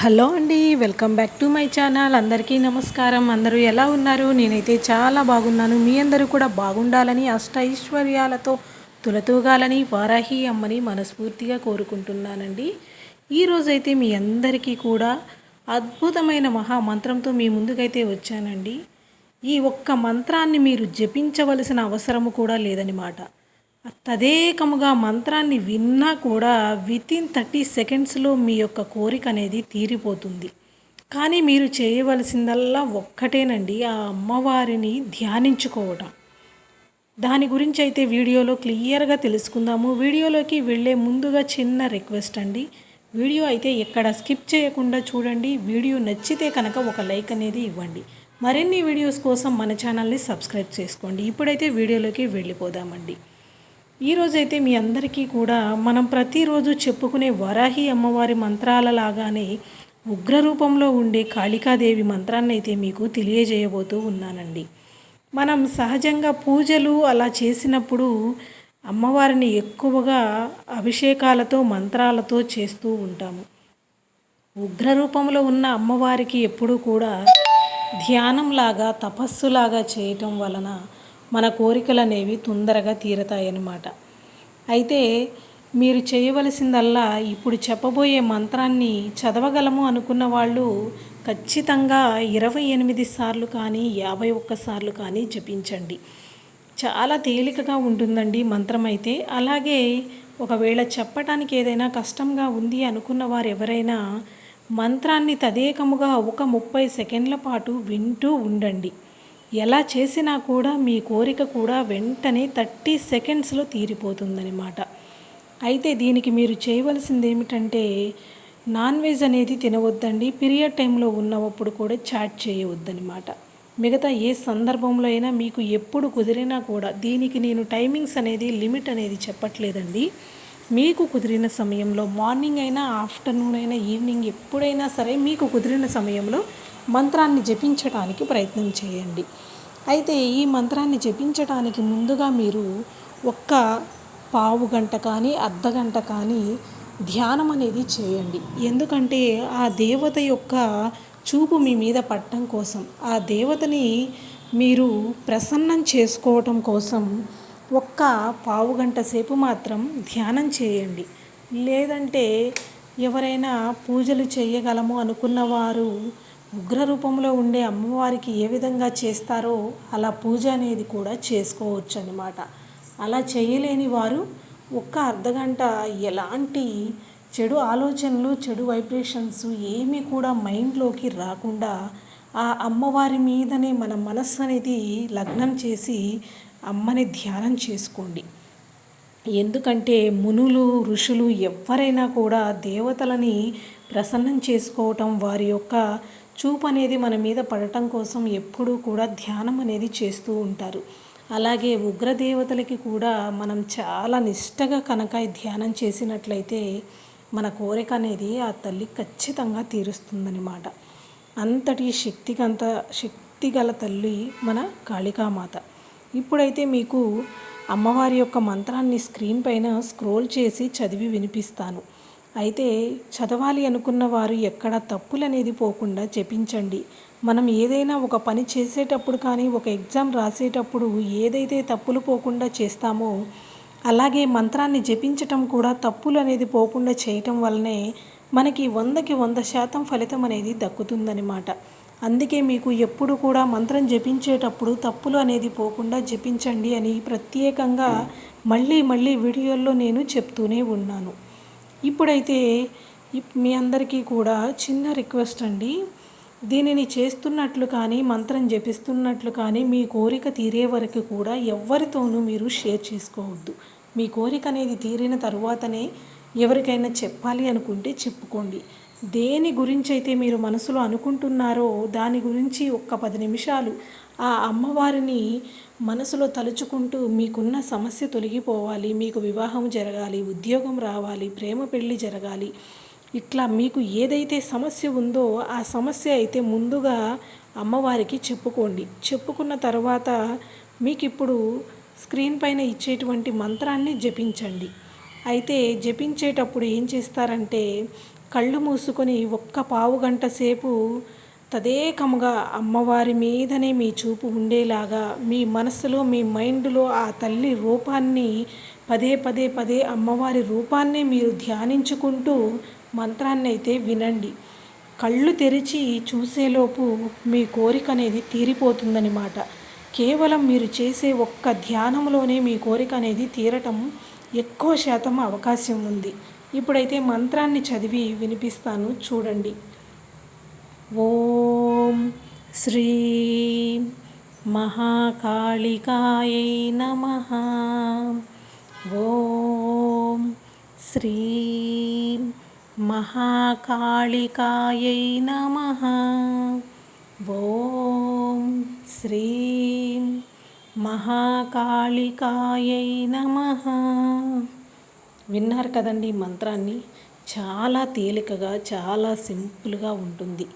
Hello అండి welcome back to my channel. అందరికీ నమస్కారం. అందరూ ఎలా ఉన్నారు? నేనైతే చాలా బాగున్నాను. మీ అందరూ కూడా బాగుండాలని అష్టైశ్వర్యాలతో తులతూగాలని వారాహి అమ్మని మనస్ఫూర్తిగా కోరుకుంటున్నానండి. ఈరోజైతే మీ అందరికీ కూడా అద్భుతమైన మహా మంత్రంతో మీ ముందుకైతే వచ్చానండి. ఈ ఒక్క మంత్రాన్ని మీరు జపించవలసిన అవసరము కూడా లేదనమాట. తదేకముగా మంత్రాన్ని విన్నా కూడా విత్ ఇన్ థర్టీ సెకండ్స్లో మీ యొక్క కోరిక అనేది తీరిపోతుంది. కానీ మీరు చేయవలసిందల్లా ఒక్కటేనండి ఆ అమ్మవారిని ధ్యానించుకోవటం. దాని గురించి అయితే వీడియోలో క్లియర్గా తెలుసుకుందాము. వీడియోలోకి వెళ్ళే ముందుగా చిన్న రిక్వెస్ట్ అండి. వీడియో అయితే ఎక్కడ స్కిప్ చేయకుండా చూడండి. వీడియో నచ్చితే కనుక ఒక లైక్ అనేది ఇవ్వండి. మరిన్ని వీడియోస్ కోసం మన ఛానల్ని సబ్స్క్రైబ్ చేసుకోండి. ఇప్పుడైతే వీడియోలోకి వెళ్ళిపోదామండి. ఈరోజైతే మీ అందరికీ కూడా మనం ప్రతిరోజు చెప్పుకునే వరాహి అమ్మవారి మంత్రాల లాగానే ఉగ్ర రూపంలో ఉండే కాళికాదేవి మంత్రాన్ని అయితే మీకు తెలియజేయబోతూ ఉన్నానండి. మనం సహజంగా పూజలు అలా చేసినప్పుడు అమ్మవారిని ఎక్కువగా అభిషేకాలతో మంత్రాలతో చేస్తూ ఉంటాము. ఉగ్ర రూపంలో ఉన్న అమ్మవారికి ఎప్పుడూ కూడా ధ్యానంలాగా తపస్సులాగా చేయటం వలన మన కోరికలు అనేవి తొందరగా తీరతాయన్నమాట. అయితే మీరు చేయవలసిందల్లా ఇప్పుడు చెప్పబోయే మంత్రాన్ని చదవగలము అనుకున్న వాళ్ళు ఖచ్చితంగా ఇరవై ఎనిమిది సార్లు కానీ యాభై ఒక్కసార్లు కానీ జపించండి. చాలా తేలికగా ఉంటుందండి మంత్రం అయితే. అలాగే ఒకవేళ చెప్పటానికి ఏదైనా కష్టంగా ఉంది అనుకున్న వారు ఎవరైనా మంత్రాన్ని తదేకముగా ఒక ముప్పై సెకండ్ల పాటు వింటూ ఉండండి. ఎలా చేసినా కూడా మీ కోరిక కూడా వెంటనే థర్టీ సెకండ్స్లో తీరిపోతుందనమాట అయితే దీనికి మీరు చేయవలసింది ఏమిటంటే నాన్ వెజ్ అనేది తినవద్దండి పీరియడ్ టైంలో ఉన్నప్పుడు కూడా చాట్ చేయవద్దనమాట మిగతా ఏ సందర్భంలో అయినా మీకు ఎప్పుడు కుదిరినా కూడా దీనికి నేను టైమింగ్స్ అనేది లిమిట్ అనేది చెప్పట్లేదండి. మీకు కుదిరిన సమయంలో మార్నింగ్ అయినా ఆఫ్టర్నూన్ అయినా ఈవినింగ్ ఎప్పుడైనా సరే మీకు కుదిరిన సమయంలో మంత్రాన్ని జపించడానికి ప్రయత్నం చేయండి. అయితే ఈ మంత్రాన్ని జపించడానికి ముందుగా మీరు ఒక్క పావు గంట కానీ అర్ధగంట కానీ ధ్యానం అనేది చేయండి. ఎందుకంటే ఆ దేవత యొక్క చూపు మీ మీద పట్టడం కోసం ఆ దేవతని మీరు ప్రసన్నం చేసుకోవటం కోసం ఒక్క పావు గంట సేపు మాత్రం ధ్యానం చేయండి. లేదంటే ఎవరైనా పూజలు చేయగలము అనుకున్న వారు ఉగ్ర రూపంలో ఉండే అమ్మవారికి ఏ విధంగా చేస్తారో అలా పూజ అనేది కూడా చేసుకోవచ్చు అనమాట అలా చేయలేని వారు ఒక్క అర్ధగంట ఎలాంటి చెడు ఆలోచనలు చెడు వైబ్రేషన్స్ ఏమీ కూడా మైండ్లోకి రాకుండా ఆ అమ్మవారి మీదనే మన మనస్సు అనేది లగ్నం చేసి అమ్మని ధ్యానం చేసుకోండి. ఎందుకంటే మునులు ఋషులు ఎవరైనా కూడా దేవతలని ప్రసన్నం చేసుకోవటం వారి యొక్క చూపు అనేది మన మీద పడటం కోసం ఎప్పుడూ కూడా ధ్యానం అనేది చేస్తూ ఉంటారు. అలాగే ఉగ్రదేవతలకి కూడా మనం చాలా నిష్టగా కనుక ధ్యానం చేసినట్లయితే మన కోరిక అనేది ఆ తల్లి ఖచ్చితంగా తీరుస్తుందనమాట అంతటి శక్తిగంత శక్తిగల తల్లి మన కాళికామాత. ఇప్పుడైతే మీకు అమ్మవారి యొక్క మంత్రాన్ని స్క్రీన్ పైన స్క్రోల్ చేసి చదివి వినిపిస్తాను. అయితే చదవాలి అనుకున్న వారు ఎక్కడ తప్పులు అనేది పోకుండా జపించండి మనం ఏదైనా ఒక పని చేసేటప్పుడు కానీ ఒక ఎగ్జామ్ రాసేటప్పుడు ఏదైతే తప్పులు పోకుండా చేస్తామో అలాగే మంత్రాన్ని జపించటం కూడా తప్పులు అనేది పోకుండా చేయటం వల్లనే మనకి వందకి వంద శాతం ఫలితం అనేది దక్కుతుందనమాట అందుకే మీకు ఎప్పుడు కూడా మంత్రం జపించేటప్పుడు తప్పులు అనేది పోకుండా జపించండి అని ప్రత్యేకంగా మళ్ళీ మళ్ళీ వీడియోల్లో నేను చెప్తూనే ఉన్నాను. ఇప్పుడైతే మీ అందరికీ కూడా చిన్న రిక్వెస్ట్ అండి. దీనిని చేస్తున్నట్లు కానీ మంత్రం జపిస్తున్నట్లు కానీ మీ కోరిక తీరే వరకు కూడా ఎవరితోనూ మీరు షేర్ చేసుకోవద్దు. మీ కోరిక అనేది తీరిన తరువాతనే ఎవరికైనా చెప్పాలి అనుకుంటే చెప్పుకోండి. దేని గురించి అయితే మీరు మనసులో అనుకుంటున్నారో దాని గురించి ఒక్క పది నిమిషాలు ఆ అమ్మవారిని మనసులో తలుచుకుంటూ మీకున్న సమస్య తొలగిపోవాలి మీకు వివాహం జరగాలి ఉద్యోగం రావాలి ప్రేమ పెళ్ళి జరగాలి. ఇట్లా మీకు ఏదైతే సమస్య ఉందో ఆ సమస్య అయితే ముందుగా అమ్మవారికి చెప్పుకోండి. చెప్పుకున్న తర్వాత మీకు ఇప్పుడు స్క్రీన్ పైన ఇచ్చేటువంటి మంత్రాన్ని జపించండి. అయితే జపించేటప్పుడు ఏం చేస్తారంటే కళ్ళు మూసుకొని ఒక్క పావు గంట సేపు తదేకముగా అమ్మవారి మీదనే మీ చూపు ఉండేలాగా మీ మనసులో మీ మైండ్లో ఆ తల్లి రూపాన్ని పదే పదే పదే అమ్మవారి రూపాన్ని మీరు ధ్యానించుకుంటూ మంత్రాన్ని అయితే వినండి. కళ్ళు తెరిచి చూసేలోపు మీ కోరిక అనేది తీరిపోతుందనమాట కేవలం మీరు చేసే ఒక్క ధ్యానంలోనే మీ కోరిక అనేది తీరటం ఎక్కువ శాతం అవకాశం ఉంది. ఇప్పుడైతే మంత్రాన్ని చదివి వినిపిస్తాను చూడండి. ఓం శ్రీ మహాకాళికాయై నమ. ఓం శ్రీ మహాకాళికాయై నమ. ఓం శ్రీ మహాకాళికాయై నమ. విన్నారు కదండి మంత్రాన్ని. చాలా తేలికగా చాలా సింపుల్గా ఉంటుంది.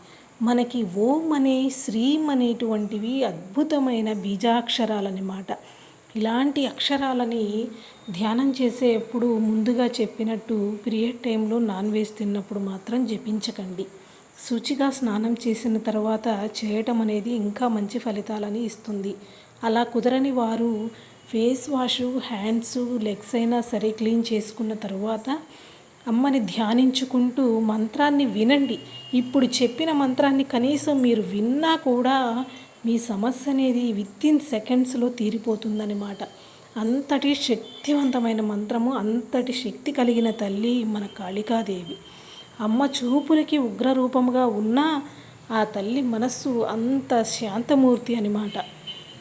మనకి ఓం అనే శ్రీం అనేటువంటివి అద్భుతమైన బీజాక్షరాలన్నమాట ఇలాంటి అక్షరాలని ధ్యానం చేసేప్పుడు ముందుగా చెప్పినట్టు పీరియడ్ టైంలో నాన్ వెజ్ తిన్నప్పుడు మాత్రం జపించకండి. శుచిగా స్నానం చేసిన తర్వాత చేయటం అనేది ఇంకా మంచి ఫలితాలని ఇస్తుంది. అలా కుదరని వారు ఫేస్ వాష్ హ్యాండ్స్ లెగ్స్ అయినా సరే క్లీన్ చేసుకున్న తర్వాత అమ్మని ధ్యానించుకుంటూ మంత్రాన్ని వినండి. ఇప్పుడు చెప్పిన మంత్రాన్ని కనీసం మీరు విన్నా కూడా మీ సమస్య అనేది విత్ ఇన్ సెకండ్స్లో తీరిపోతుందన్నమాట. అంతటి శక్తివంతమైన మంత్రము అంతటి శక్తి కలిగిన తల్లి మన కాళికాదేవి. అమ్మ చూపులకి ఉగ్రరూపముగా ఉన్న ఆ తల్లి మనస్సు అంత శాంతమూర్తి అనమాట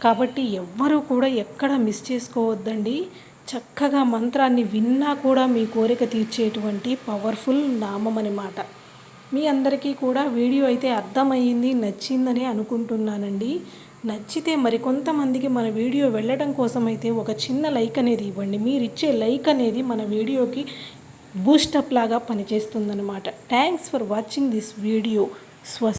కాబట్టి ఎవ్వరూ కూడా ఎక్కడ మిస్ చేసుకోవద్దండి. చక్కగా మంత్రాన్ని విన్నా కూడా మీ కోరిక తీర్చేటువంటి పవర్ఫుల్ నామం అనమాట మీ అందరికీ కూడా వీడియో అయితే అర్థమయ్యింది నచ్చిందని అనుకుంటున్నానండి. నచ్చితే మరికొంతమందికి మన వీడియో వెళ్ళడం కోసం అయితే ఒక చిన్న లైక్ అనేది ఇవ్వండి. మీరు ఇచ్చే లైక్ అనేది మన వీడియోకి బూస్టప్ లాగా పనిచేస్తుందన్నమాట. Thanks for watching this video. స్వ